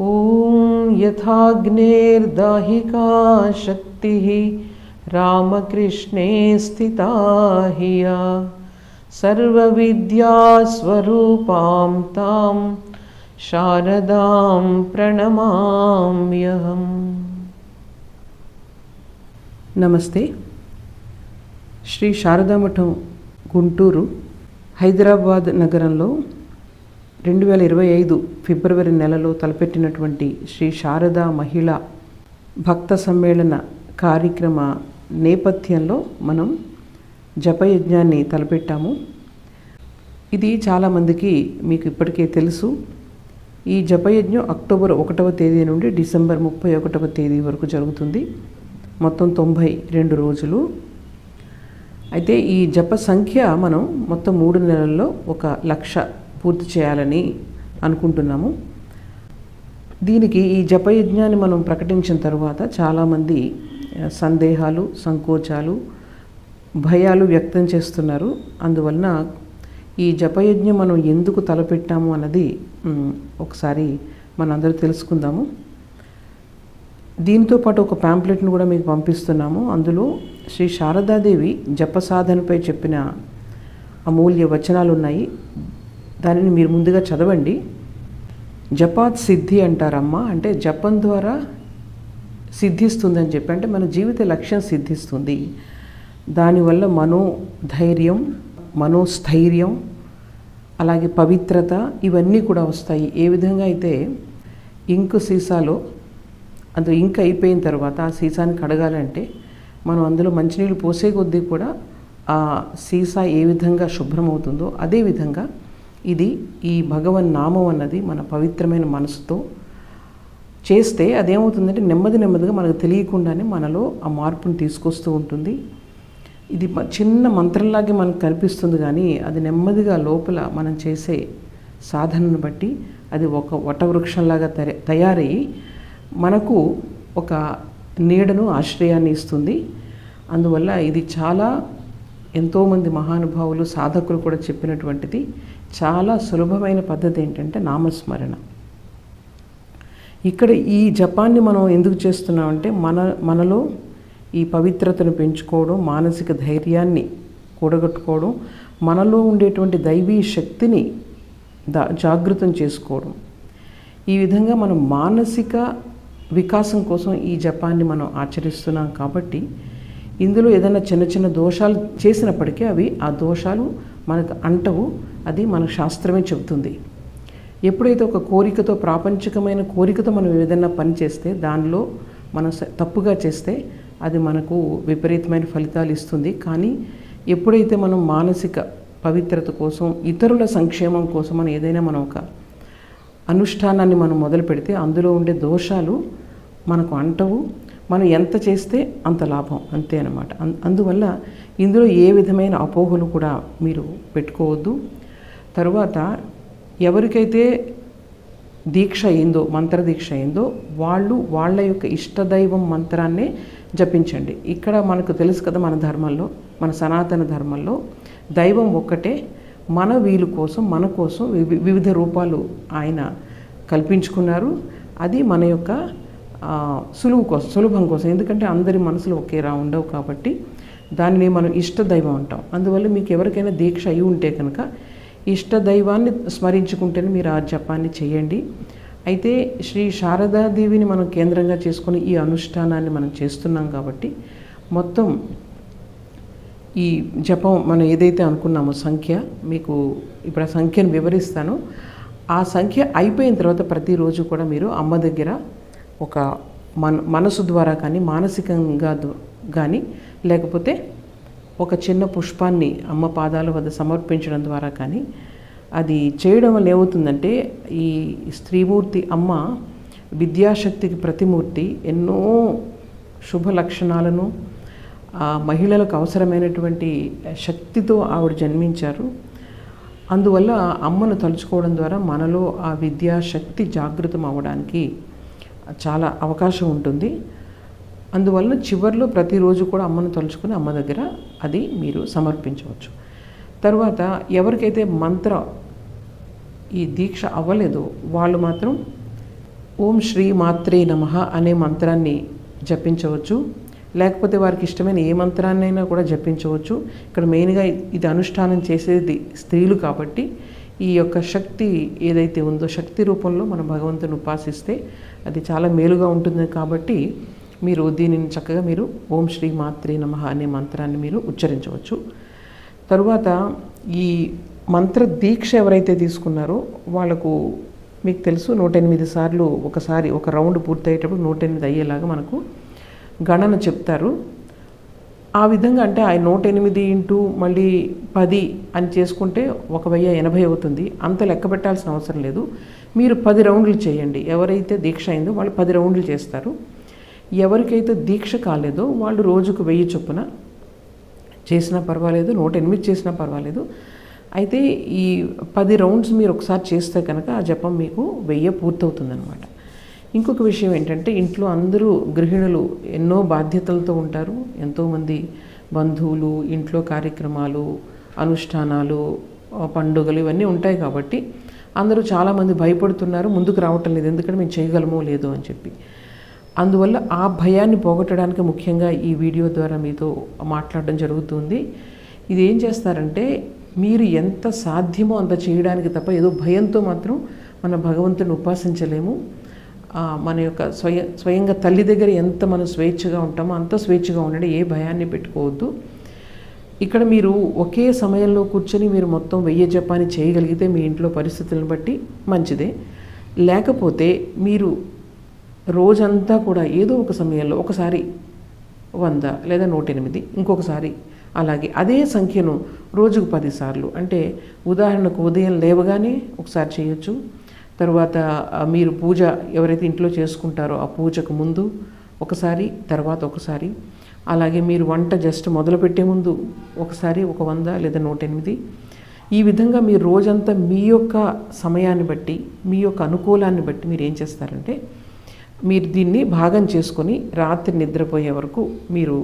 ॐ यथाग्नेर्दाहिका शक्तिः रामकृष्णे स्थिता हि या सर्वविद्यास्वरूपां तां शारदां प्रणमाम्यहम् నమస్తే శ్రీ శారదామఠం గుంటూరు హైదరాబాద్ నగరంలో రెండు వేల ఇరవై ఐదు ఫిబ్రవరి నెలలో తలపెట్టినటువంటి శ్రీ శారదా మహిళ భక్త సమ్మేళన కార్యక్రమ నేపథ్యంలో మనం జపయజ్ఞాన్ని తలపెట్టాము. ఇది చాలామందికి మీకు ఇప్పటికే తెలుసు. ఈ జపయజ్ఞం అక్టోబర్ ఒకటవ తేదీ నుండి డిసెంబర్ ముప్పై ఒకటవ తేదీ వరకు జరుగుతుంది. మొత్తం తొంభై రెండు రోజులు. అయితే ఈ జప సంఖ్య మనం మొత్తం మూడు నెలల్లో ఒక లక్ష పూర్తి చేయాలని అనుకుంటున్నాము. దీనికి ఈ జపయజ్ఞాన్ని మనం ప్రకటించిన తర్వాత చాలామంది సందేహాలు సంకోచాలు భయాలు వ్యక్తం చేస్తున్నారు. అందువలన ఈ జపయజ్ఞం మనం ఎందుకు తలపెట్టాము అన్నది ఒకసారి మనందరూ తెలుసుకుందాము. దీంతో పాటు ఒక ప్యాంప్లెట్ను కూడా మీకు పంపిస్తున్నాము. అందులో శ్రీ శారదాదేవి జప సాధనపై చెప్పిన అమూల్య వచనాలు ఉన్నాయి దానిని మీరు ముందుగా చదవండి. జపాత్ సిద్ధి అంటారమ్మా. అంటే జపం ద్వారా సిద్ధిస్తుందని చెప్పి అంటే మన జీవిత లక్ష్యం సిద్ధిస్తుంది. దానివల్ల మనోధైర్యం మనోస్థైర్యం అలాగే పవిత్రత ఇవన్నీ కూడా వస్తాయి. ఏ విధంగా అయితే ఇంకు సీసాలో అందులో ఇంక్ అయిపోయిన తర్వాత ఆ సీసాని కడగాలంటే మనం అందులో మంచినీళ్ళు పోసే కొద్దీ కూడా ఆ సీసా ఏ విధంగా శుభ్రమవుతుందో అదేవిధంగా ఇది ఈ భగవన్ నామం అన్నది మన పవిత్రమైన మనసుతో చేస్తే అదేమవుతుందంటే నెమ్మది నెమ్మదిగా మనకు తెలియకుండానే మనలో ఆ మార్పును తీసుకొస్తూ ఉంటుంది. ఇది చిన్న మంత్రంలాగే మనకు కనిపిస్తుంది కానీ అది నెమ్మదిగా లోపల మనం చేసే సాధనను బట్టి అది ఒక వటవృక్షంలాగా తయారయ్యి మనకు ఒక నీడను ఆశ్రయాన్ని ఇస్తుంది. అందువల్ల ఇది చాలా ఎంతోమంది మహానుభావులు సాధకులు కూడా చెప్పినటువంటిది. చాలా సులభమైన పద్ధతి ఏంటంటే నామస్మరణ. ఇక్కడ ఈ జపాన్ని మనం ఎందుకు చేస్తున్నామంటే మన మనలో ఈ పవిత్రతను పెంచుకోవడం మానసిక ధైర్యాన్ని కూడగట్టుకోవడం మనలో ఉండేటువంటి దైవీ శక్తిని దా జాగృతం చేసుకోవడం. ఈ విధంగా మనం మానసిక వికాసం కోసం ఈ జపాన్ని మనం ఆచరిస్తున్నాం కాబట్టి ఇందులో ఏదైనా చిన్న చిన్న దోషాలు చేసినప్పటికీ అవి ఆ దోషాలు మనకు అంటవు. అది మన శాస్త్రమే చెబుతుంది. ఎప్పుడైతే ఒక కోరికతో ప్రాపంచికమైన కోరికతో మనం ఏదైనా పని చేస్తే దానిలో మనం తప్పుగా చేస్తే అది మనకు విపరీతమైన ఫలితాలు ఇస్తుంది. కానీ ఎప్పుడైతే మనం మానసిక పవిత్రత కోసం ఇతరుల సంక్షేమం కోసం మనం ఏదైనా మనం ఒక అనుష్ఠానాన్ని మనం మొదలు పెడితే అందులో ఉండే దోషాలు మనకు అంటవు. మనం ఎంత చేస్తే అంత లాభం. అంతే అనమాట అందువల్ల ఇందులో ఏ విధమైన అపోహలు కూడా మీరు పెట్టుకోవద్దు. తరువాత ఎవరికైతే దీక్ష అయిందో మంత్ర దీక్ష అయిందో వాళ్ళు వాళ్ళ యొక్క ఇష్టదైవం మంత్రాన్నే జపించండి. ఇక్కడ మనకు తెలుసు కదా మన ధర్మంలో మన సనాతన ధర్మంలో దైవం ఒక్కటే మన వీలు కోసం మన కోసం వివిధ రూపాలు ఆయన కల్పించుకున్నారు. అది మన యొక్క సులువు కోసం సులభం కోసం. ఎందుకంటే అందరి మనసులు ఒకేలా ఉండవు కాబట్టి దానిని మనం ఇష్ట దైవం అంటాం. అందువల్ల మీకు ఎవరికైనా దీక్ష అయి ఉంటే కనుక ఇష్ట దైవాన్ని స్మరించుకుంటేనే మీరు ఆ జపాన్ని చేయండి. అయితే శ్రీ శారదాదేవిని మనం కేంద్రంగా చేసుకుని ఈ అనుష్ఠానాన్ని మనం చేస్తున్నాం కాబట్టి మొత్తం ఈ జపం మనం ఏదైతే అనుకున్నామో సంఖ్య మీకు ఇప్పుడు ఆ సంఖ్యను వివరిస్తాను. ఆ సంఖ్య అయిపోయిన తర్వాత ప్రతిరోజు కూడా మీరు అమ్మ దగ్గర ఒక మన మనసు ద్వారా కానీ మానసికంగా దు- కానీ లేకపోతే ఒక చిన్న పుష్పాన్ని అమ్మ పాదాల వద్ద సమర్పించడం ద్వారా కానీ అది చేయడం వల్ల ఏమవుతుందంటే ఈ స్త్రీమూర్తి అమ్మ విద్యాశక్తికి ప్రతిమూర్తి ఎన్నో శుభ లక్షణాలను మహిళలకు అవసరమైనటువంటి శక్తితో ఆవిడ జన్మించారు. అందువల్ల అమ్మను తలుచుకోవడం ద్వారా మనలో ఆ విద్యాశక్తి జాగృతం అవ్వడానికి చాలా అవకాశం ఉంటుంది. అందువల్ల చివర్లో ప్రతిరోజు కూడా అమ్మను తలుచుకుని అమ్మ దగ్గర అది మీరు సమర్పించవచ్చు. తర్వాత ఎవరికైతే మంత్ర ఈ దీక్ష అవ్వలేదో వాళ్ళు మాత్రం ఓం శ్రీ మాత్రే నమ అనే మంత్రాన్ని జపించవచ్చు. లేకపోతే వారికి ఇష్టమైన ఏ మంత్రాన్నైనా కూడా జపించవచ్చు. ఇక్కడ మెయిన్గా ఇది అనుష్ఠానం చేసేది స్త్రీలు కాబట్టి ఈ యొక్క శక్తి ఏదైతే ఉందో శక్తి రూపంలో మనం భగవంతుని ఉపాసిస్తే అది చాలా మేలుగా ఉంటుంది కాబట్టి మీరు దీనిని చక్కగా మీరు ఓం శ్రీ మాత్రే నమ అనే మంత్రాన్ని మీరు ఉచ్చరించవచ్చు. తరువాత ఈ మంత్ర దీక్ష ఎవరైతే తీసుకున్నారో వాళ్ళకు మీకు తెలుసు నూట ఎనిమిది సార్లు ఒకసారి ఒక రౌండ్ పూర్తయ్యేటప్పుడు నూట ఎనిమిది అయ్యేలాగా మనకు గణన చెప్తారు. ఆ విధంగా అంటే ఆ నూట ఎనిమిది ఇంటూ మళ్ళీ పది అని చేసుకుంటే ఒక వెయ్యి ఎనభై అవుతుంది. అంత లెక్క పెట్టాల్సిన అవసరం లేదు. మీరు పది రౌండ్లు చేయండి. ఎవరైతే దీక్ష అయిందో వాళ్ళు పది రౌండ్లు చేస్తారు. ఎవరికైతే దీక్ష కాలేదో వాళ్ళు రోజుకు వెయ్యి చొప్పున చేసినా పర్వాలేదు నూట ఎనిమిది చేసినా పర్వాలేదు. అయితే ఈ పది రౌండ్స్ మీరు ఒకసారి చేస్తే కనుక ఆ జపం మీకు వెయ్యి పూర్తవుతుందనమాట ఇంకొక విషయం ఏంటంటే ఇంట్లో అందరూ గృహిణులు ఎన్నో బాధ్యతలతో ఉంటారు. ఎంతోమంది బంధువులు ఇంట్లో కార్యక్రమాలు అనుష్ఠానాలు పండుగలు ఇవన్నీ ఉంటాయి కాబట్టి అందరూ చాలామంది భయపడుతున్నారు ముందుకు రావటం లేదు ఎందుకంటే మేము చేయగలమో లేదో అని చెప్పి. అందువల్ల ఆ భయాన్ని పోగొట్టడానికి ముఖ్యంగా ఈ వీడియో ద్వారా మీతో మాట్లాడడం జరుగుతుంది. ఇది ఏం చేస్తారంటే మీరు ఎంత సాధ్యమో అంత చేయడానికి తప్ప ఏదో భయంతో మాత్రం మన భగవంతుని ఉపాసించలేము. మన యొక్క స్వయ స్వయంగా తల్లి దగ్గర ఎంత మనం స్వేచ్ఛగా ఉంటామో అంత స్వేచ్ఛగా ఉండండి ఏ భయాన్ని పెట్టుకోవద్దు. ఇక్కడ మీరు ఒకే సమయంలో కూర్చొని మీరు మొత్తం వెయ్యి జపాన్ని చేయగలిగితే మీ ఇంట్లో పరిస్థితులను బట్టి మంచిదే. లేకపోతే మీరు రోజంతా కూడా ఏదో ఒక సమయంలో ఒకసారి వంద లేదా నూట ఎనిమిది ఇంకొకసారి అలాగే అదే సంఖ్యను రోజుకు పదిసార్లు. అంటే ఉదాహరణకు ఉదయం లేవగానే ఒకసారి చేయొచ్చు. తర్వాత మీరు పూజ ఎవరైతే ఇంట్లో చేసుకుంటారో ఆ పూజకు ముందు ఒకసారి తర్వాత ఒకసారి. అలాగే మీరు వంట జస్ట్ మొదలుపెట్టే ముందు ఒకసారి ఒక వంద లేదా నూట ఎనిమిది ఈ విధంగా మీరు రోజంతా మీ యొక్క సమయాన్ని బట్టి మీ యొక్క అనుకూలాన్ని బట్టి మీరు ఏం చేస్తారంటే మీరు దీన్ని భాగం చేసుకొని రాత్రి నిద్రపోయే వరకు మీరు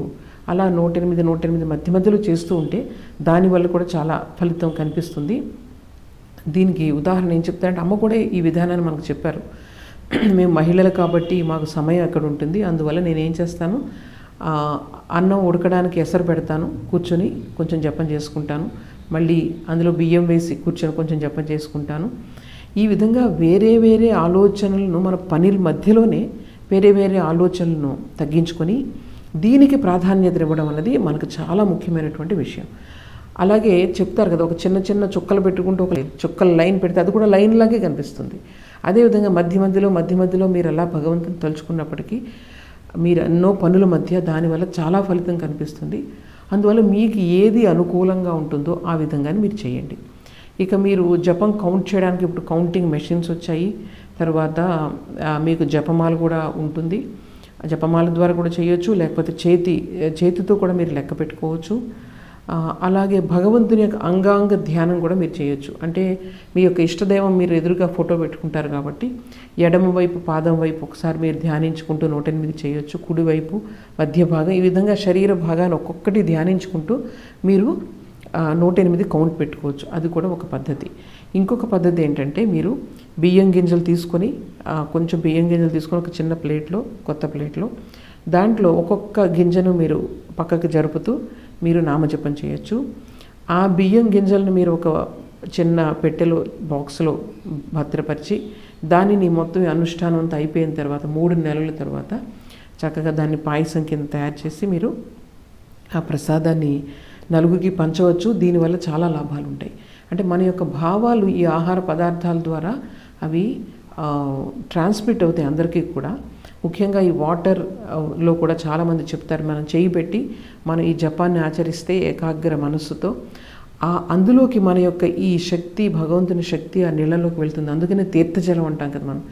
అలా నూట ఎనిమిది నూట ఎనిమిది మధ్య మధ్యలో చేస్తూ ఉంటే దానివల్ల కూడా చాలా ఫలితం కనిపిస్తుంది. దీనికి ఉదాహరణ ఏం చెప్తారంటే అమ్మ కూడా ఈ విధానాన్ని మనకు చెప్పారు. మేము మహిళలు కాబట్టి మాకు సమయం అక్కడ ఉంటుంది. అందువల్ల నేను ఏం చేస్తాను? అన్నం ఉడకడానికి ఎసరు పెడతాను కూర్చొని కొంచెం జపం చేసుకుంటాను. మళ్ళీ అందులో బియ్యం వేసి కూర్చొని కొంచెం జపం చేసుకుంటాను. ఈ విధంగా వేరే వేరే ఆలోచనలను మన పనిల మధ్యలోనే వేరే వేరే ఆలోచనలను తగ్గించుకొని దీనికి ప్రాధాన్యత ఇవ్వడం అన్నది మనకు చాలా ముఖ్యమైనటువంటి విషయం. అలాగే చెప్తారు కదా ఒక చిన్న చిన్న చుక్కలు పెట్టుకుంటూ ఒక చుక్కల లైన్ పెడితే అది కూడా లైన్ లాగే కనిపిస్తుంది. అదేవిధంగా మధ్య మధ్యలో మధ్య మధ్యలో మీరు అలా భగవంతుని తలుచుకున్నప్పటికీ మీరు ఎన్నో పనుల మధ్య దానివల్ల చాలా ఫలితం కనిపిస్తుంది. అందువల్ల మీకు ఏది అనుకూలంగా ఉంటుందో ఆ విధంగానే మీరు చేయండి. ఇక మీరు జపం కౌంట్ చేయడానికి ఇప్పుడు కౌంటింగ్ మెషిన్స్ వచ్చాయి. తర్వాత మీకు జపమాల కూడా ఉంటుంది. ఆ జపమాల ద్వారా కూడా చేయొచ్చు లేకపోతే చేతి చేతితో కూడా మీరు లెక్క పెట్టుకోవచ్చు. అలాగే భగవంతుని యొక్క అంగాంగ ధ్యానం కూడా మీరు చేయొచ్చు. అంటే మీ యొక్క ఇష్టదైవం మీరు ఎదురుగా ఫోటో పెట్టుకుంటారు కాబట్టి ఎడమ వైపు పాదం వైపు ఒకసారి మీరు ధ్యానించుకుంటూ నూట ఎనిమిది చేయొచ్చు. కుడివైపు మధ్య భాగం ఈ విధంగా శరీర భాగాన్ని ఒక్కొక్కటి ధ్యానించుకుంటూ మీరు నూట ఎనిమిది కౌంట్ పెట్టుకోవచ్చు. అది కూడా ఒక పద్ధతి. ఇంకొక పద్ధతి ఏంటంటే మీరు బియ్యం గింజలు తీసుకొని కొంచెం బియ్యం గింజలు తీసుకొని ఒక చిన్న ప్లేట్లో కొత్త ప్లేట్లో దాంట్లో ఒక్కొక్క గింజను మీరు పక్కకు జరుపుతూ మీరు నామజపం చేయొచ్చు. ఆ బియ్యం గింజలను మీరు ఒక చిన్న పెట్టెలో బాక్స్లో భద్రపరిచి దానిని మొత్తం ఈ అనుష్ఠానం అంతా అయిపోయిన తర్వాత మూడు నెలల తర్వాత చక్కగా దాన్ని పాయసం కింద తయారు చేసి మీరు ఆ ప్రసాదాన్ని నలుగురికి పంచవచ్చు దీనివల్ల చాలా లాభాలు ఉంటాయి అంటే మన యొక్క భావాలు ఈ ఆహార పదార్థాల ద్వారా అవి ట్రాన్స్మిట్ అవుతాయి అందరికీ కూడా. ముఖ్యంగా ఈ వాటర్లో కూడా చాలామంది చెప్తారు మనం చేయి పెట్టి మనం ఈ జపాన్ని ఆచరిస్తే ఏకాగ్ర మనస్సుతో. ఆ అందులోకి మన యొక్క ఈ శక్తి భగవంతుని శక్తి ఆ నీళ్ళలోకి వెళ్తుంది. అందుకనే తీర్థజలం అంటాం కదా మనం.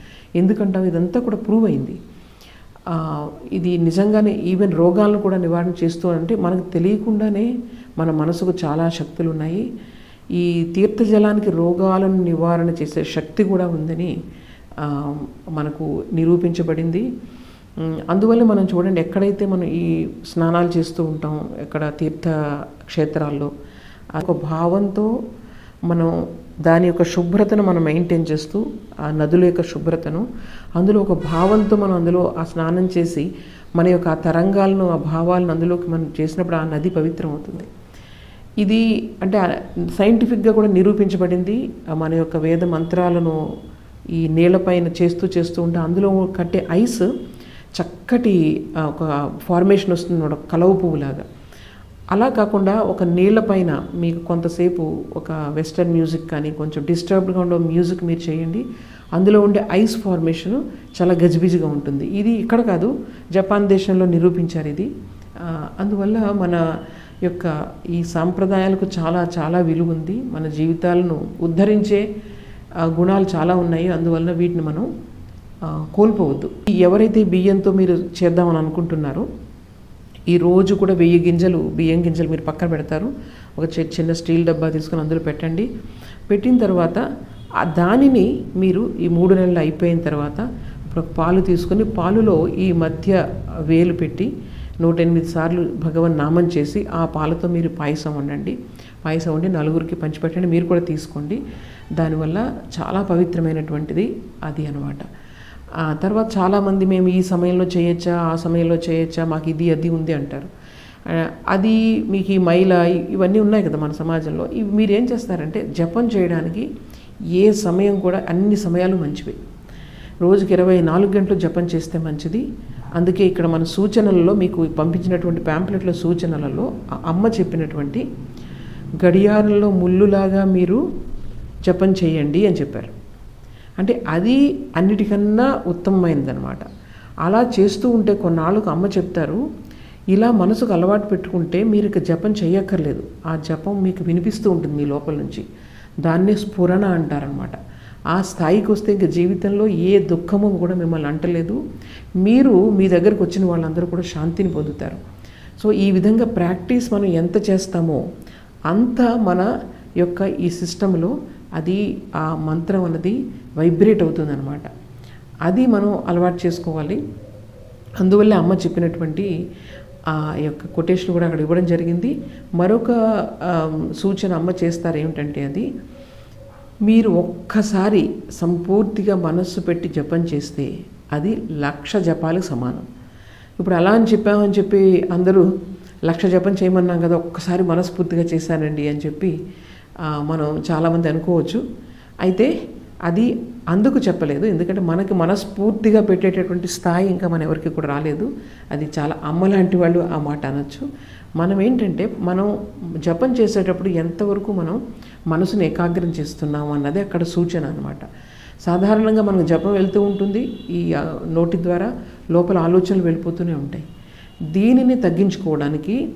ఎందుకంటాం? ఇదంతా కూడా ప్రూవ్ అయింది. ఇది నిజంగానే ఈవెన్ రోగాలను కూడా నివారణ చేస్తూ అంటే మనకు తెలియకుండానే మన మనసుకు చాలా శక్తులు ఉన్నాయి ఈ తీర్థజలానికి రోగాలను నివారణ చేసే శక్తి కూడా ఉందని మనకు నిరూపించబడింది. అందువల్ల మనం చూడండి ఎక్కడైతే మనం ఈ స్నానాలు చేస్తూ ఉంటాం ఎక్కడ తీర్థ క్షేత్రాల్లో ఆ ఒక భావంతో మనం దాని యొక్క శుభ్రతను మనం మెయింటైన్ చేస్తూ ఆ నదుల యొక్క శుభ్రతను అందులో ఒక భావంతో మనం అందులో ఆ స్నానం చేసి మన యొక్క ఆ తరంగాలను ఆ భావాలను అందులోకి మనం చేసినప్పుడు ఆ నది పవిత్రం అవుతుంది ఇది అంటే సైంటిఫిక్గా కూడా నిరూపించబడింది. మన యొక్క వేద మంత్రాలను ఈ నీళ్ళపైన చేస్తూ చేస్తూ ఉంటే అందులో కట్టే ఐస్ చక్కటి ఒక ఫార్మేషన్ వస్తుంది ఒక కలవ పువ్వులాగా. అలా కాకుండా ఒక నీళ్ళపైన మీకు కొంతసేపు ఒక వెస్టర్న్ మ్యూజిక్ కానీ కొంచెం డిస్టర్బ్డ్గా ఉండే మ్యూజిక్ మీరు చేయండి. అందులో ఉండే ఐస్ ఫార్మేషన్ చాలా గజిబిజిగా ఉంటుంది. ఇది ఇక్కడ కాదు జపాన్ దేశంలో నిరూపించారు ఇది. అందువల్ల మన యొక్క ఈ సాంప్రదాయాలకు చాలా చాలా విలువ ఉంది మన జీవితాలను ఉద్ధరించే గుణాలు చాలా ఉన్నాయి. అందువలన వీటిని మనం కోల్పోవద్దు. ఎవరైతే బియ్యంతో మీరు చేద్దామని అనుకుంటున్నారో ఈ రోజు కూడా వెయ్యి గింజలు బియ్యం గింజలు మీరు పక్కన పెడతారు. ఒక చిన్న స్టీల్ డబ్బా తీసుకొని అందులో పెట్టండి. పెట్టిన తర్వాత ఆ దానిని మీరు ఈ మూడు నెలలు అయిపోయిన తర్వాత ఇప్పుడు పాలు తీసుకొని పాలులో ఈ మధ్య వేలు పెట్టి నూట ఎనిమిది సార్లు భగవన్ నామం చేసి ఆ పాలతో మీరు పాయసం వండండి. పాయసం వండి నలుగురికి పంచిపెట్టండి. మీరు కూడా తీసుకోండి. దానివల్ల చాలా పవిత్రమైనటువంటిది అది అనమాట తర్వాత చాలామంది మేము ఈ సమయంలో చేయొచ్చా ఆ సమయంలో చేయొచ్చా మాకు ఇది అది ఉంది అంటారు. అది మీకు ఈ మైల ఇవన్నీ ఉన్నాయి కదా మన సమాజంలో. ఇవి మీరు ఏం చేస్తారంటే జపం చేయడానికి ఏ సమయం కూడా అన్ని సమయాలు మంచివి. రోజుకి ఇరవై నాలుగు గంటలు జపం చేస్తే మంచిది. అందుకే ఇక్కడ మన సూచనలలో మీకు పంపించినటువంటి ప్యాంప్లెట్ల సూచనలలో ఆ అమ్మ చెప్పినటువంటి గడియారంలో ముళ్ళులాగా మీరు జపం చేయండి అని చెప్పారు. అంటే అది అన్నిటికన్నా ఉత్తమమైనదనమాట అలా చేస్తూ ఉంటే కొన్నాళ్ళకు అమ్మ చెప్తారు ఇలా మనసుకు అలవాటు పెట్టుకుంటే మీరు ఇక జపం చేయక్కర్లేదు. ఆ జపం మీకు వినిపిస్తూ ఉంటుంది మీ లోపల నుంచి. దాన్నే స్ఫురణ అంటారనమాట ఆ స్థాయికి వస్తే ఇంక జీవితంలో ఏ దుఃఖము కూడా మిమ్మల్ని అంటలేదు. మీరు మీ దగ్గరకు వచ్చిన వాళ్ళందరూ కూడా శాంతిని పొందుతారు. సో ఈ విధంగా ప్రాక్టీస్ మనం ఎంత చేస్తామో అంత మన యొక్క ఈ సిస్టంలో అది ఆ మంత్రం అన్నది వైబ్రేట్ అవుతుందన్నమాట. అది మనం అలవాటు చేసుకోవాలి. అందువల్ల అమ్మ చెప్పినటువంటి ఆ యొక్క కొటేషన్ కూడా అక్కడ ఇవ్వడం జరిగింది. మరొక సూచన అమ్మ చేస్తారు ఏమిటంటే అది మీరు ఒక్కసారి సంపూర్తిగా మనస్సు పెట్టి జపం చేస్తే అది లక్ష జపాలకు సమానం. ఇప్పుడు అలా అని చెప్పామని చెప్పి అందరూ లక్ష జపం చేయమన్నాం కదా ఒక్కసారి మనస్ఫూర్తిగా చేశానండి అని చెప్పి మనం చాలామంది అనుకోవచ్చు. అయితే అది అందుకు చెప్పలేదు. ఎందుకంటే మనకి మనస్ఫూర్తిగా పెట్టేటటువంటి స్థాయి ఇంకా మన ఎవరికి కూడా రాలేదు. అది చాలా అమ్మ లాంటి వాళ్ళు ఆ మాట అనొచ్చు. మనం ఏంటంటే మనం జపం చేసేటప్పుడు ఎంతవరకు మనం మనసును ఏకాగ్రం చేస్తున్నాం అన్నది అక్కడ సూచన అనమాట సాధారణంగా మనకు జపం వెళ్తూ ఉంటుంది. ఈ నోటి ద్వారా లోపల ఆలోచనలు వెళ్ళిపోతూనే ఉంటాయి. దీనిని తగ్గించుకోవడానికి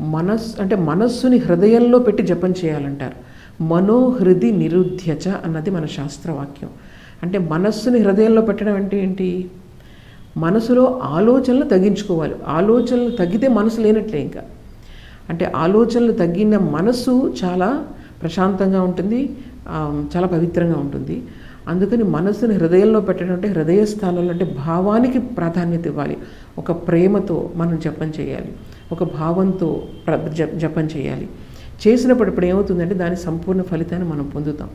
మనస్ అంటే మనస్సుని హృదయంలో పెట్టి జపం చేయాలంటారు. మనోహృది నిరుధ్యచ అన్నది మన శాస్త్రవాక్యం. అంటే మనస్సుని హృదయంలో పెట్టడం అంటే ఏంటి? మనసులో ఆలోచనలు తగ్గించుకోవాలి. ఆలోచనలు తగ్గితే మనసు లేనట్లే ఇంకా. అంటే ఆలోచనలు తగ్గిన మనసు చాలా ప్రశాంతంగా ఉంటుంది చాలా పవిత్రంగా ఉంటుంది. అందుకని మనసుని హృదయంలో పెట్టడం అంటే హృదయ స్థానంలో అంటే భావానికి ప్రాధాన్యత ఇవ్వాలి. ఒక ప్రేమతో మనం జపం చేయాలి. ఒక భావంతో జపం చేయాలి. చేసినప్పుడు ఇప్పుడు ఏమవుతుందంటే దాని సంపూర్ణ ఫలితాన్ని మనం పొందుతాం.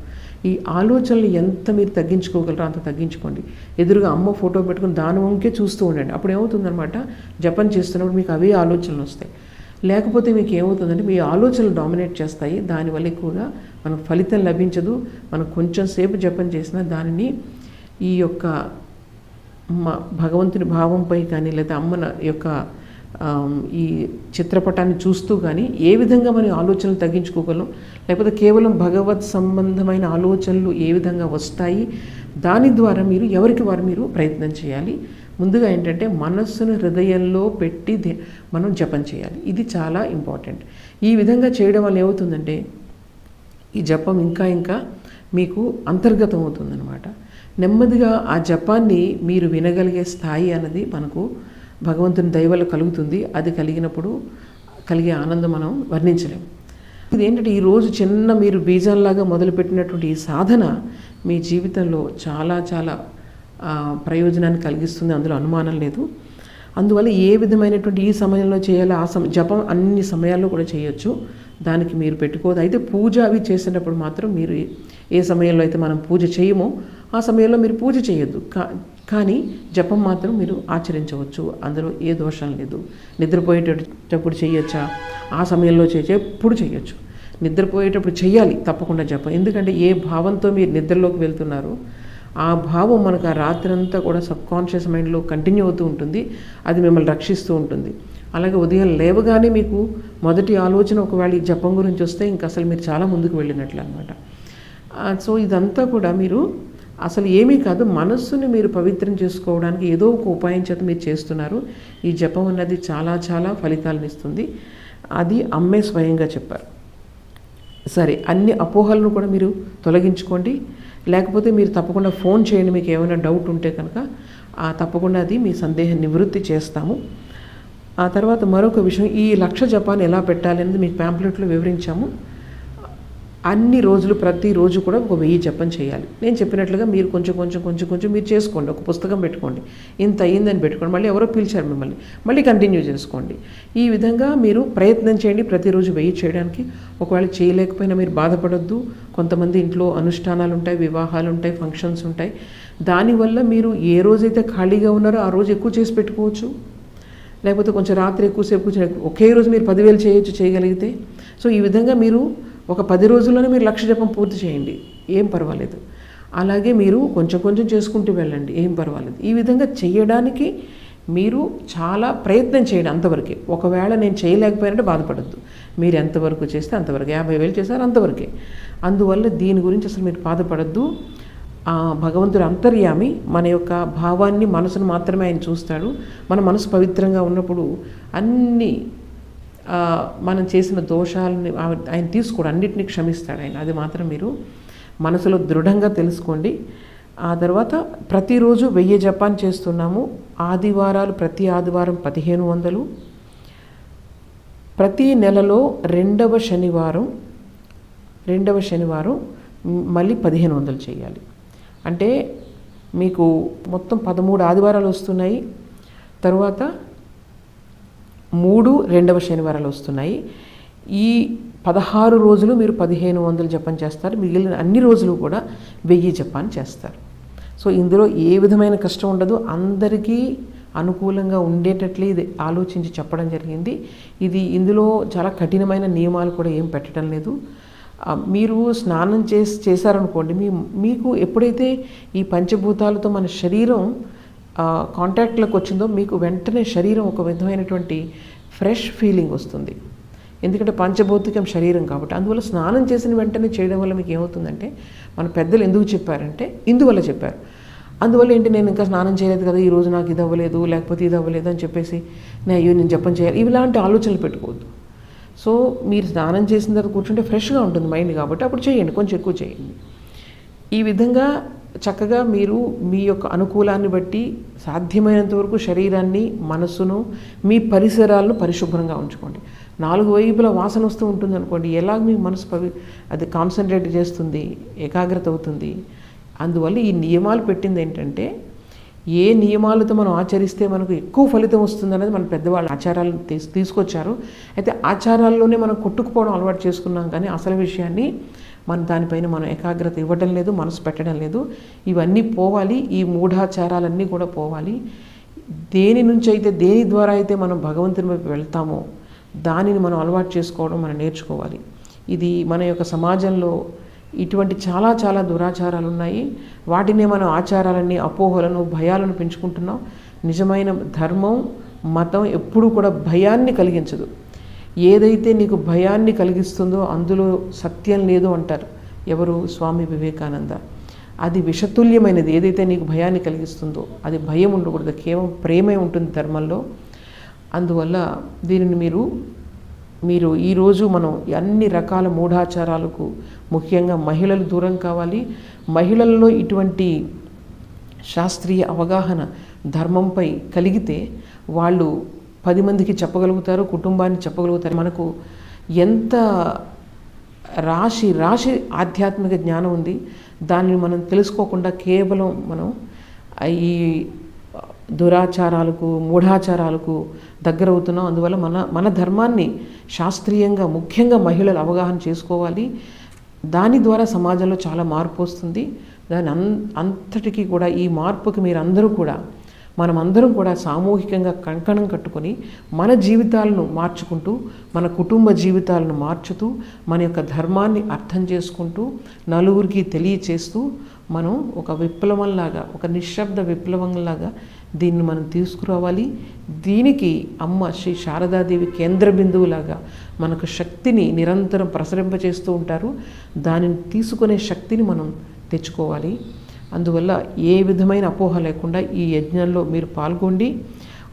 ఈ ఆలోచనలు ఎంత మీరు తగ్గించుకోగలరో అంత తగ్గించుకోండి. ఎదురుగా అమ్మ ఫోటో పెట్టుకుని దాని వంకే చూస్తూ ఉండండి. అప్పుడు ఏమవుతుందన్నమాట? జపం చేస్తున్నప్పుడు మీకు అవే ఆలోచనలు వస్తాయి. లేకపోతే మీకు ఏమవుతుందంటే మీ ఆలోచనలు డామినేట్ చేస్తాయి. దానివల్ల ఎక్కువగా మనకు ఫలితం లభించదు. మనం కొంచెం సేపు జపం చేసినా దానిని ఈ యొక్క మా భగవంతుని భావంపై కానీ లేదా అమ్మన యొక్క ఈ చిత్రపటాన్ని చూస్తూ కానీ ఏ విధంగా మనం ఆలోచనలు తగ్గించుకోగలం? లేకపోతే కేవలం భగవత్ సంబంధమైన ఆలోచనలు ఏ విధంగా వస్తాయి? దాని ద్వారా మీరు ఎవరికి వారు మీరు ప్రయత్నం చేయాలి? ముందుగా ఏంటంటే మనస్సును హృదయంలో పెట్టి మనం జపం చేయాలి. ఇది చాలా ఇంపార్టెంట్. ఈ విధంగా చేయడం వల్ల ఏమవుతుందంటే ఈ జపం ఇంకా ఇంకా మీకు అంతర్గతం అవుతుందన్నమాట. నెమ్మదిగా ఆ జపాన్ని మీరు వినగలిగే స్థాయి అన్నది మనకు భగవంతుని దయవల్ల కలుగుతుంది. అది కలిగినప్పుడు కలిగే ఆనందం మనం వర్ణించలేము ఇది ఏంటంటే ఈరోజు చిన్న మీరు బీజాల్లాగా మొదలుపెట్టినటువంటి ఈ సాధన మీ జీవితంలో చాలా చాలా ప్రయోజనాన్ని కలిగిస్తుంది అందులో అనుమానం లేదు. అందువల్ల ఏ విధమైనటువంటి ఈ సమయంలో చేయాలో ఆ సమ జపం అన్ని సమయాల్లో కూడా చేయొచ్చు. దానికి మీరు పెట్టుకోదు అయితే పూజ అవి చేసేటప్పుడు మాత్రం మీరు ఏ సమయంలో అయితే మనం పూజ చేయమో ఆ సమయంలో మీరు పూజ చేయొద్దు. కా కానీ జపం మాత్రం మీరు ఆచరించవచ్చు. అందులో ఏ దోషం లేదు. నిద్రపోయేటప్పుడు చేయొచ్చా? ఆ సమయంలో చేయొచ్చు ఎప్పుడు చేయొచ్చు. నిద్రపోయేటప్పుడు చేయాలి తప్పకుండా జపం. ఎందుకంటే ఏ భావంతో మీరు నిద్రలోకి వెళ్తున్నారో ఆ భావం మనకు ఆ రాత్రంతా కూడా సబ్ కాన్షియస్ మైండ్లో కంటిన్యూ అవుతూ ఉంటుంది. అది మిమ్మల్ని రక్షిస్తూ ఉంటుంది. అలాగే ఉదయం లేవగానే మీకు మొదటి ఆలోచన ఒకవేళ ఈ జపం గురించి వస్తే ఇంకా అసలు మీరు చాలా ముందుకు వెళ్ళినట్లు అనమాట సో ఇదంతా కూడా మీరు అసలు ఏమీ కాదు మనస్సుని మీరు పవిత్రం చేసుకోవడానికి ఏదో ఒక ఉపాయం చేత మీరు చేస్తున్నారు. ఈ జపం అన్నది చాలా చాలా ఫలితాలను ఇస్తుంది. అది అమ్మే స్వయంగా చెప్పారు. సరే అన్ని అపోహలను కూడా మీరు తొలగించుకోండి. లేకపోతే మీరు తప్పకుండా ఫోన్ చేయండి మీకు ఏమైనా డౌట్ ఉంటే కనుక. ఆ తప్పకుండా అది మీ సందేహం నివృత్తి చేస్తాము. ఆ తర్వాత మరొక విషయం ఈ లక్ష జపాన్ని ఎలా పెట్టాలి అనేది మీకు ప్యాంప్లెట్లో వివరించాము. అన్ని రోజులు ప్రతిరోజు కూడా ఒక వెయ్యి జపం చేయాలి. నేను చెప్పినట్లుగా మీరు కొంచెం కొంచెం కొంచెం కొంచెం మీరు చేసుకోండి. ఒక పుస్తకం పెట్టుకోండి. ఇంత అయ్యిందని పెట్టుకోండి. మళ్ళీ ఎవరో పిలిచారు మిమ్మల్ని. మళ్ళీ కంటిన్యూ చేసుకోండి. ఈ విధంగా మీరు ప్రయత్నం చేయండి ప్రతిరోజు వెయ్యి చేయడానికి. ఒకవేళ చేయలేకపోయినా మీరు బాధపడొద్దు. కొంతమంది ఇంట్లో అనుష్ఠానాలు ఉంటాయి వివాహాలు ఉంటాయి ఫంక్షన్స్ ఉంటాయి. దానివల్ల మీరు ఏ రోజైతే ఖాళీగా ఉన్నారో ఆ రోజు ఎక్కువ చేసి పెట్టుకోవచ్చు. లేకపోతే కొంచెం రాత్రి ఎక్కువసేపు కూర్చొని ఒకే రోజు మీరు పదివేలు చేయొచ్చు చేయగలిగితే. సో ఈ విధంగా మీరు ఒక పది రోజుల్లోనే మీరు లక్ష జపం పూర్తి చేయండి. ఏం పర్వాలేదు. అలాగే మీరు కొంచెం కొంచెం చేసుకుంటూ వెళ్ళండి. ఏం పర్వాలేదు. ఈ విధంగా చేయడానికి మీరు చాలా ప్రయత్నం చేయండి అంతవరకే. ఒకవేళ నేను చేయలేకపోయినట్టు బాధపడద్దు. మీరు ఎంతవరకు చేస్తే అంతవరకు. యాభై వేలు చేశారు అంతవరకే. అందువల్ల దీని గురించి అసలు మీరు బాధపడద్దు. ఆ భగవంతుడు అంతర్యామి మన యొక్క భావాన్ని మనసును మాత్రమే ఆయన చూస్తాడు. మన మనసు పవిత్రంగా ఉన్నప్పుడు అన్ని మనం చేసిన దోషాలని ఆయన తీసుకోడు అన్నిటినీ క్షమిస్తాడు ఆయన. అది మాత్రం మీరు మనసులో దృఢంగా తెలుసుకోండి. ఆ తర్వాత ప్రతిరోజు వెయ్యి జపాన్ చేస్తున్నాము. ఆదివారాలు ప్రతి ఆదివారం పదిహేను వందలు. ప్రతి నెలలో రెండవ శనివారం రెండవ శనివారం మళ్ళీ పదిహేను వందలు చేయాలి. అంటే మీకు మొత్తం పదమూడు ఆదివారాలు వస్తున్నాయి. తర్వాత మూడు రెండవ శనివారాలు వస్తున్నాయి. ఈ పదహారు రోజులు మీరు పదిహేను వందలు జపం చేస్తారు. మిగిలిన అన్ని రోజులు కూడా వెయ్యి జపాన్ చేస్తారు. సో ఇందులో ఏ విధమైన కష్టం ఉండదు. అందరికీ అనుకూలంగా ఉండేటట్లే ఇది ఆలోచించి చెప్పడం జరిగింది. ఇది ఇందులో చాలా కఠినమైన నియమాలు కూడా ఏం పెట్టడం లేదు. మీరు స్నానం చేసి చేశారనుకోండి మీ మీకు ఎప్పుడైతే ఈ పంచభూతాలతో మన శరీరం కాంటాక్ట్లోకి వచ్చిందో మీకు వెంటనే శరీరం ఒక విధమైనటువంటి ఫ్రెష్ ఫీలింగ్ వస్తుంది. ఎందుకంటే పంచభౌతికం శరీరం కాబట్టి. అందువల్ల స్నానం చేసిన వెంటనే చేయడం వల్ల మీకు ఏమవుతుందంటే మన పెద్దలు ఎందుకు చెప్పారంటే ఇందువల్ల చెప్పారు. అందువల్ల ఏంటి నేను ఇంకా స్నానం చేయలేదు కదా ఈ రోజు నాకు ఇది అవ్వలేదు లేకపోతే ఇది అవ్వలేదు అని చెప్పేసి నేను అయ్యో నేను జపం చేయాలి. ఇలాంటి ఆలోచనలు పెట్టుకోవద్దు. సో మీరు స్నానం చేసిన తర్వాత కూర్చుంటే ఫ్రెష్గా ఉంటుంది మైండ్ కాబట్టి అప్పుడు చేయండి కొంచెం ఎక్కువ చేయండి. ఈ విధంగా చక్కగా మీరు మీ యొక్క అనుకూలాన్ని బట్టి సాధ్యమైనంత వరకు శరీరాన్ని మనస్సును మీ పరిసరాలను పరిశుభ్రంగా ఉంచుకోండి. నాలుగు వైపుల వాసన వస్తూ ఉంటుంది అనుకోండి. ఎలా మీ మనసు పవి అది కాన్సన్ట్రేట్ చేస్తుంది ఏకాగ్రత అవుతుంది. అందువల్ల ఈ నియమాలు పెట్టింది ఏంటంటే ఏ నియమాలతో మనం ఆచరిస్తే మనకు ఎక్కువ ఫలితం వస్తుంది అనేది మన పెద్దవాళ్ళు ఆచారాలను తీసుకొచ్చారు. అయితే ఆచారాల్లోనే మనం కొట్టుకుపోవడం అలవాటు చేసుకున్నాం కానీ అసలు విషయాన్ని మన దానిపైన మనం ఏకాగ్రత ఇవ్వడం లేదు మనసు పెట్టడం లేదు. ఇవన్నీ పోవాలి ఈ మూఢాచారాలన్నీ కూడా పోవాలి. దేని నుంచి అయితే దేని ద్వారా అయితే మనం భగవంతుని వైపు వెళ్తామో దానిని మనం అలవాటు చేసుకోవడం మనం నేర్చుకోవాలి. ఇది మన యొక్క సమాజంలో ఇటువంటి చాలా చాలా దురాచారాలు ఉన్నాయి. వాటినే మనం ఆచారాలని అపోహలను భయాలను పెంచుకుంటున్నాం. నిజమైన ధర్మం మతం ఎప్పుడూ కూడా భయాన్ని కలిగించదు. ఏదైతే నీకు భయాన్ని కలిగిస్తుందో అందులో సత్యం లేదు అంటారు. ఎవరు? స్వామి వివేకానంద. అది విషతుల్యమైనది. ఏదైతే నీకు భయాన్ని కలిగిస్తుందో అది భయం ఉండకూడదు. కేవలం ప్రేమే ఉంటుంది ధర్మంలో. అందువల్ల దీనిని మీరు మీరు ఈరోజు మనం అన్ని రకాల మూఢాచారాలకు ముఖ్యంగా మహిళలు దూరం కావాలి. మహిళల్లో ఇటువంటి శాస్త్రీయ అవగాహన ధర్మంపై కలిగితే వాళ్ళు పది మందికి చెప్పగలుగుతారు కుటుంబాన్ని చెప్పగలుగుతారు. మనకు ఎంత రాశి రాశి ఆధ్యాత్మిక జ్ఞానం ఉంది దానిని మనం తెలుసుకోకుండా కేవలం మనం ఈ దురాచారాలకు మూఢాచారాలకు దగ్గరవుతున్నాం. అందువల్ల మన మన ధర్మాన్ని శాస్త్రీయంగా ముఖ్యంగా మహిళలు అవగాహన చేసుకోవాలి. దాని ద్వారా సమాజంలో చాలా మార్పు వస్తుంది. దాని అంతటికీ కూడా ఈ మార్పుకి మీరందరూ కూడా మనమందరం కూడా సామూహికంగా కంకణం కట్టుకొని మన జీవితాలను మార్చుకుంటూ మన కుటుంబ జీవితాలను మార్చుతూ మన యొక్క ధర్మాన్ని అర్థం చేసుకుంటూ నలుగురికి తెలియచేస్తూ మనం ఒక విప్లవంలాగా ఒక నిశ్శబ్ద విప్లవంలాగా దీన్ని మనం తీసుకురావాలి. దీనికి అమ్మ శ్రీ శారదాదేవి కేంద్ర బిందువులాగా మనకు శక్తిని నిరంతరం ప్రసరింపజేస్తూ ఉంటారు. దానిని తీసుకునే శక్తిని మనం తెచ్చుకోవాలి. అందువల్ల ఏ విధమైన అపోహ లేకుండా ఈ యజ్ఞంలో మీరు పాల్గొండి.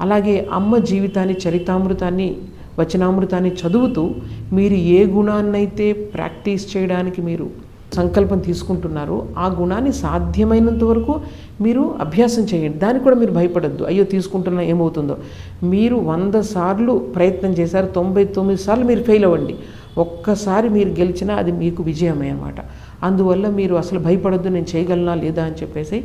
అలాగే అమ్మ జీవితాన్ని చరితామృతాన్ని వచనామృతాన్ని చదువుతూ మీరు ఏ గుణాన్నైతే ప్రాక్టీస్ చేయడానికి మీరు సంకల్పం తీసుకుంటున్నారో ఆ గుణాన్ని సాధ్యమైనంత వరకు మీరు అభ్యాసం చేయండి. దానికి కూడా మీరు భయపడద్దు. అయ్యో తీసుకుంటున్నా ఏమవుతుందో. మీరు వంద సార్లు ప్రయత్నం చేశారు తొంభై తొమ్మిది సార్లు మీరు ఫెయిల్ అవ్వండి. ఒక్కసారి మీరు గెలిచినా అది మీకు విజయమే అన్నమాట అందువల్ల మీరు అసలు భయపడొద్దు నేను చేయగలనా లేదా అని చెప్పేసి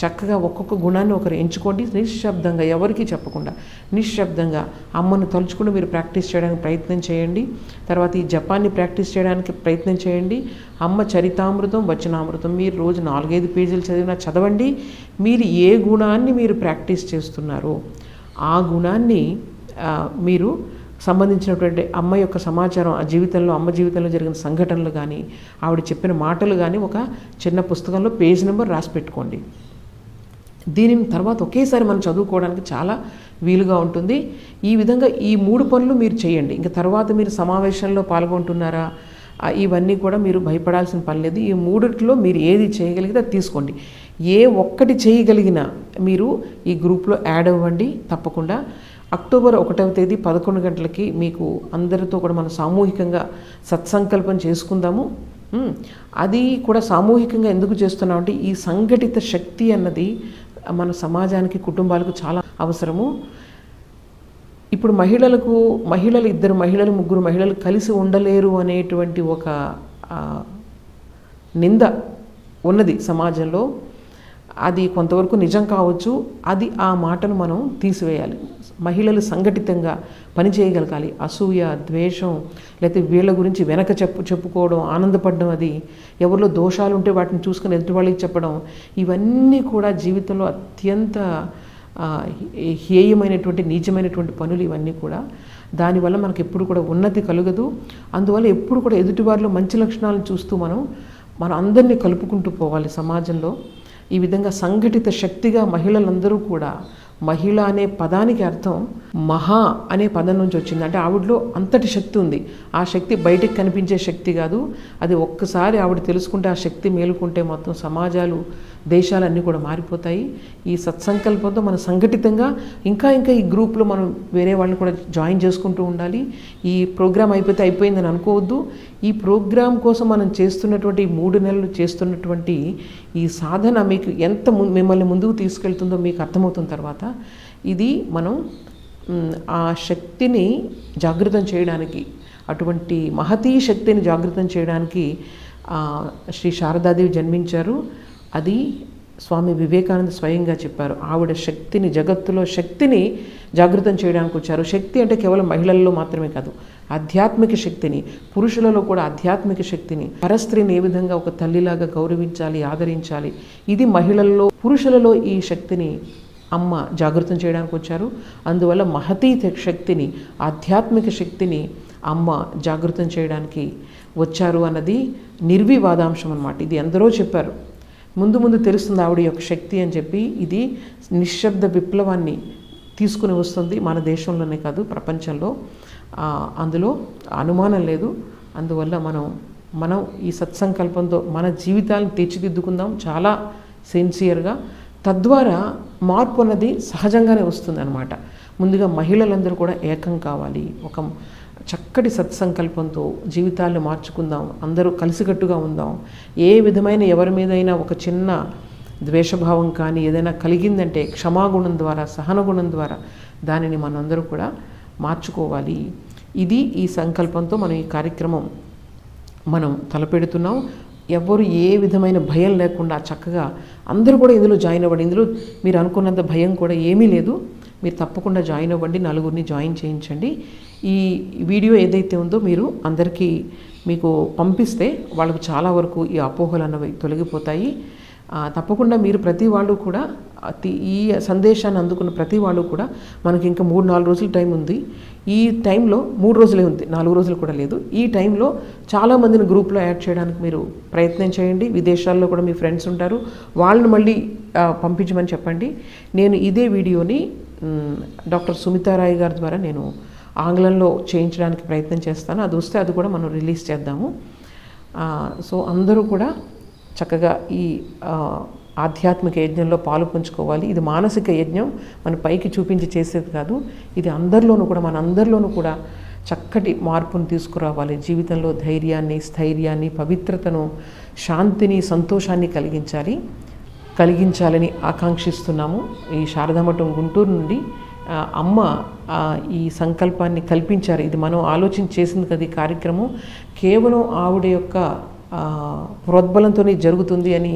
చక్కగా ఒక్కొక్క గుణాన్ని ఒకరు ఎంచుకోండి. నిశ్శబ్దంగా ఎవరికీ చెప్పకుండా నిశ్శబ్దంగా అమ్మను తలుచుకుని మీరు ప్రాక్టీస్ చేయడానికి ప్రయత్నం చేయండి. తర్వాత ఈ జపాన్ని ప్రాక్టీస్ చేయడానికి ప్రయత్నం చేయండి. అమ్మ చరితామృతం వచనామృతం మీరు రోజు నాలుగైదు పేజీలు చదివినా చదవండి. మీరు ఏ గుణాన్ని మీరు ప్రాక్టీస్ చేస్తున్నారో ఆ గుణాన్ని మీరు సంబంధించినటువంటి అమ్మ యొక్క సమాచారం ఆ జీవితంలో అమ్మ జీవితంలో జరిగిన సంఘటనలు కానీ ఆవిడ చెప్పిన మాటలు కానీ ఒక చిన్న పుస్తకంలో పేజ్ నెంబర్ రాసి పెట్టుకోండి. దీనిని తర్వాత ఒకేసారి మనం చదువుకోవడానికి చాలా వీలుగా ఉంటుంది. ఈ విధంగా ఈ మూడు పనులు మీరు చేయండి. ఇంకా తర్వాత మీరు సమావేశంలో పాల్గొంటున్నారా? ఇవన్నీ కూడా మీరు భయపడాల్సిన పని లేదు. ఈ మూడిట్లో మీరు ఏది చేయగలిగితే అది తీసుకోండి. ఏ ఒక్కటి చేయగలిగినా మీరు ఈ గ్రూప్లో యాడ్ అవ్వండి తప్పకుండా. అక్టోబర్ ఒకటవ తేదీ పదకొండు గంటలకి మీకు అందరితో కూడా మనం సామూహికంగా సత్సంకల్పం చేసుకుందాము. అది కూడా సామూహికంగా ఎందుకు చేస్తున్నామంటే ఈ సంఘటిత శక్తి అన్నది మన సమాజానికి కుటుంబాలకు చాలా అవసరము. ఇప్పుడు మహిళలకు మహిళలు ఇద్దరు మహిళలు ముగ్గురు మహిళలు కలిసి ఉండలేరు అనేటువంటి ఒక నింద ఉన్నది సమాజంలో. అది కొంతవరకు నిజం కావచ్చు అది ఆ మాటను మనం తీసివేయాలి. మహిళలు సంఘటితంగా పని చేయగలగాలి. అసూయ ద్వేషం లేకపోతే వీళ్ళ గురించి వెనక చెప్పు చెప్పుకోవడం ఆనందపడడం అది. ఎవరిలో దోషాలు ఉంటే వాటిని చూసుకుని ఎదుటి వాళ్ళకి చెప్పడం. ఇవన్నీ కూడా జీవితంలో అత్యంత హేయమైనటువంటి నీచమైనటువంటి పనులు ఇవన్నీ కూడా. దానివల్ల మనకు ఎప్పుడు కూడా ఉన్నతి కలగదు. అందువల్ల ఎప్పుడు కూడా ఎదుటివారిలో మంచి లక్షణాలను చూస్తూ మనం మన అందరినీ కలుపుకుంటూ పోవాలి సమాజంలో. ఈ విధంగా సంఘటిత శక్తిగా మహిళలందరూ కూడా మహిళ అనే పదానికి అర్థం మహా అనే పదం నుంచి వచ్చింది. అంటే ఆవిడలో అంతటి శక్తి ఉంది. ఆ శక్తి బయటికి కనిపించే శక్తి కాదు. అది ఒక్కసారి ఆవిడ తెలుసుకుంటే ఆ శక్తి మేలుకుంటే మొత్తం సమాజాలు దేశాలన్నీ కూడా మారిపోతాయి. ఈ సత్సంకల్పంతో మనం సంఘటితంగా ఇంకా ఇంకా ఈ గ్రూప్లో మనం వేరే వాళ్ళని కూడా జాయిన్ చేసుకుంటూ ఉండాలి. ఈ ప్రోగ్రామ్ అయిపోతే అయిపోయిందని అనుకోవద్దు. ఈ ప్రోగ్రాం కోసం మనం చేస్తున్నటువంటి మూడు నెలలు చేస్తున్నటువంటి ఈ సాధన మీకు ఎంత ము- మిమ్మల్ని ముందుకు తీసుకెళ్తుందో మీకు అర్థమవుతున్న తర్వాత ఇది మనం ఆ శక్తిని జాగృతం చేయడానికి అటువంటి మహతీ శక్తిని జాగృతం చేయడానికి శ్రీ శారదాదేవి జన్మించారు. అది స్వామి వివేకానంద స్వయంగా చెప్పారు. ఆవిడ శక్తిని జగత్తులో శక్తిని జాగృతం చేయడానికి వచ్చారు. శక్తి అంటే కేవలం మహిళల్లో మాత్రమే కాదు ఆధ్యాత్మిక శక్తిని పురుషులలో కూడా ఆధ్యాత్మిక శక్తిని. పరస్త్రీని ఏ విధంగా ఒక తల్లిలాగా గౌరవించాలి ఆదరించాలి ఇది మహిళల్లో పురుషులలో ఈ శక్తిని అమ్మ జాగృతం చేయడానికి వచ్చారు. అందువల్ల మహతీ శక్తిని ఆధ్యాత్మిక శక్తిని అమ్మ జాగృతం చేయడానికి వచ్చారు అన్నది నిర్వివాదాంశం అన్నమాట. ఇది ఎందరో చెప్పారు. ముందు ముందు తెలుస్తుంది ఆవిడ యొక్క శక్తి అని చెప్పి ఇది నిశ్శబ్ద విప్లవాన్ని తీసుకుని వస్తుంది మన దేశంలోనే కాదు ప్రపంచంలో. అందులో అనుమానం లేదు. అందువల్ల మనం మనం ఈ సత్సంకల్పంతో మన జీవితాలను తీర్చిదిద్దుకుందాం. చాలా సిన్సియర్గా తద్వారా మార్పు అన్నది సహజంగానే వస్తుంది అనమాట ముందుగా మహిళలందరూ కూడా ఏకం కావాలి. ఒక చక్కటి సత్సంకల్పంతో జీవితాలు మార్చుకుందాం. అందరూ కలిసికట్టుగా ఉందాం. ఏ విధమైన ఎవరి మీదైనా ఒక చిన్న ద్వేషభావం కానీ ఏదైనా కలిగిందంటే క్షమాగుణం ద్వారా సహనగుణం ద్వారా దానిని మనందరూ కూడా మార్చుకోవాలి. ఇది ఈ సంకల్పంతో మనం ఈ కార్యక్రమం మనం తలపెడుతున్నాం. ఎవరు ఏ విధమైన భయం లేకుండా చక్కగా అందరూ కూడా ఇందులో జాయిన్ అవ్వండి. ఇందులో మీరు అనుకున్నంత భయం కూడా ఏమీ లేదు. మీరు తప్పకుండా జాయిన్ అవ్వండి నలుగురిని జాయిన్ చేయించండి. ఈ వీడియో ఏదైతే ఉందో మీరు అందరికీ మీకు పంపిస్తే వాళ్ళకు చాలా వరకు ఈ అపోహలు అన్నవి తొలగిపోతాయి. తప్పకుండా మీరు ప్రతి వాళ్ళు కూడా ఈ సందేశాన్ని అందుకున్న ప్రతి వాళ్ళు కూడా మనకి ఇంకా మూడు నాలుగు రోజుల టైం ఉంది. ఈ టైంలో మూడు రోజులే ఉంది నాలుగు రోజులు కూడా లేదు. ఈ టైంలో చాలామందిని గ్రూప్లో యాడ్ చేయడానికి మీరు ప్రయత్నం చేయండి. విదేశాల్లో కూడా మీ ఫ్రెండ్స్ ఉంటారు. వాళ్ళని మళ్ళీ పంపించమని చెప్పండి. నేను ఇదే వీడియోని డాక్టర్ సుమితారాయ్ గారి ద్వారా నేను ఆంగ్లంలో చేయించడానికి ప్రయత్నం చేస్తాను. అది వస్తే అది కూడా మనం రిలీజ్ చేద్దాము. సో అందరూ కూడా చక్కగా ఈ ఆధ్యాత్మిక యజ్ఞంలో పాలు పంచుకోవాలి. ఇది మానసిక యజ్ఞం. మన పైకి చూపించి చేసేది కాదు. ఇది అందరిలోనూ కూడా మన అందరిలోనూ కూడా చక్కటి మార్పును తీసుకురావాలి. జీవితంలో ధైర్యాన్ని స్థైర్యాన్ని పవిత్రతను శాంతిని సంతోషాన్ని కలిగించాలి. కలిగించాలని ఆకాంక్షిస్తున్నాము. ఈ శారదామఠం గుంటూరు నుండి అమ్మ ఈ సంకల్పాన్ని కల్పించారు. ఇది మనం ఆలోచన చేసింది కదా ఈ కార్యక్రమం. కేవలం ఆవిడ యొక్క ప్రోద్బలంతోనే జరుగుతుంది అని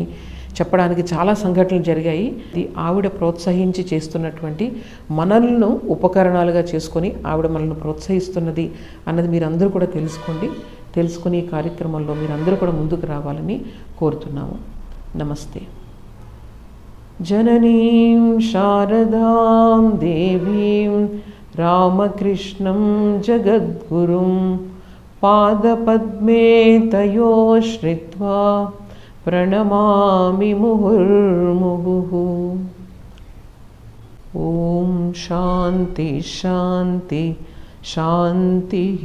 చెప్పడానికి చాలా సంఘటనలు జరిగాయి. ఇది ఆవిడ ప్రోత్సహించి చేస్తున్నటువంటి మనల్ని ఉపకరణాలుగా చేసుకొని ఆవిడ మనల్ని ప్రోత్సహిస్తున్నది అన్నది మీరందరూ కూడా తెలుసుకోండి. తెలుసుకుని ఈ కార్యక్రమంలో మీరందరూ కూడా ముందుకు రావాలని కోరుతున్నాము. నమస్తే. जननीं शारदां देवीं रामकृष्णं जगद्गुरुं पादपद्मे तयो श्रित्वा प्रणमामि मुहुर्मुहुः। ॐ शान्ति शान्ति शान्तिः।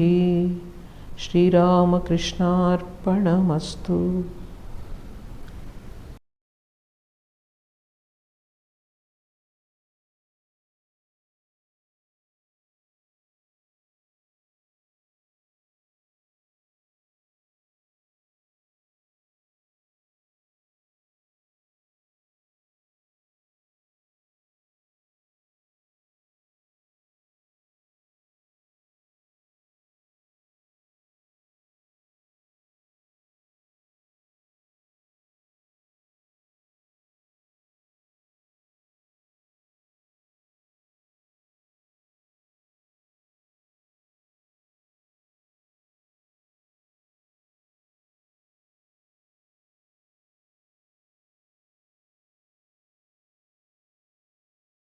श्रीरामकृष्णार्पणमस्तु